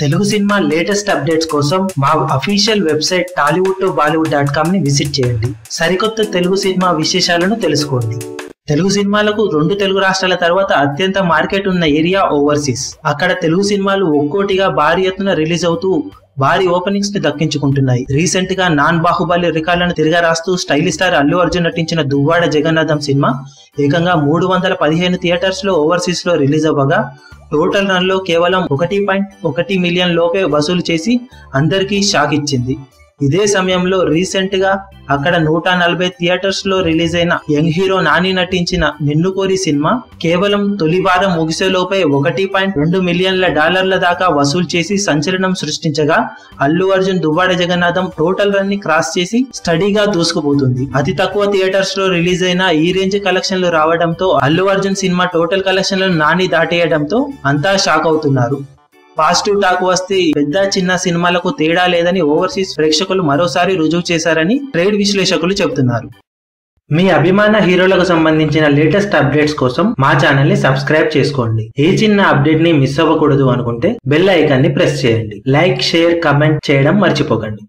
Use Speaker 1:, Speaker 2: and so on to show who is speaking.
Speaker 1: Telugu cinema latest updates కోసం మా official website Tollywood to Bollywood dot కామ్ని visit చేయండి. సరికొత్త తెలుగు సినిమా విశేషాలను తెలుసుకోండి. తెలుగు సినిమాలకు రెండు తెలుగు రాష్ట్రాల తర్వాత అత్యంత మార్కెట్ ఉన్న ఏరియా ఓవర్సీస్. అక్కడ తెలుగు సినిమాలు ఒక్కోటిగా భారీ ఎత్తున రిలీజ్ అవుతూ భారీ ఓపెనింగ్స్ని దక్కించుకుంటున్నాయి. రీసెంట్గా నాన్ బాహుబలి రికార్డులను తిరిగా రాస్తూ స్టైలిష్ స్టార్ అల్లు అర్జున్ నటించిన దువ్వాడ జగన్నాథం సినిమా ఏకంగా మూడు వందల పదిహేను థియేటర్స్లో ఓవర్సీస్లో రిలీజ్ అవ్వగా టోటల్ రన్లో కేవలం ఒకటి పాయింట్ ఒకటి మిలియన్ లోపే వసూలు చేసి అందరికీ షాక్ ఇచ్చింది. ఇదే సమయంలో రీసెంట్గా అక్కడ నూట నలభై థియేటర్స్లో రిలీజ్ అయిన యంగ్ హీరో నాని నటించిన నిన్ను కోరి సినిమా కేవలం తొలి వారం ముగిసేలోపే ఒకటి పాయింట్ రెండు మిలియన్ల డాలర్ల దాకా వసూలు చేసి సంచలనం సృష్టించగా అల్లు అర్జున్ దువ్వాడ జగన్నాథం టోటల్ రన్ని క్రాస్ చేసి స్టడీగా దూసుకుపోతుంది. అతి తక్కువ థియేటర్స్లో రిలీజ్ అయిన ఈ రేంజ్ కలెక్షన్లు రావడంతో అల్లు అర్జున్ సినిమా టోటల్ కలెక్షన్లను నాని దాటేయడంతో అంతా షాక్ అవుతున్నారు. పాజిటివ్ టాక్ వస్తే పెద్ద చిన్న సినిమాలకు తేడా లేదని ఓవర్సీస్ ప్రేక్షకులు మరోసారి రుజువు చేశారని ట్రేడ్ విశ్లేషకులు చెబుతున్నారు. మీ అభిమాన హీరోలకు సంబంధించిన లేటెస్ట్ అప్డేట్స్ కోసం మా ఛానల్ని సబ్స్క్రైబ్ చేసుకోండి. ఏ చిన్న అప్డేట్ని మిస్ అవ్వకూడదు అనుకుంటే బెల్ ఐకాన్ని ప్రెస్ చేయండి. లైక్ షేర్ కమెంట్ చేయడం మర్చిపోకండి.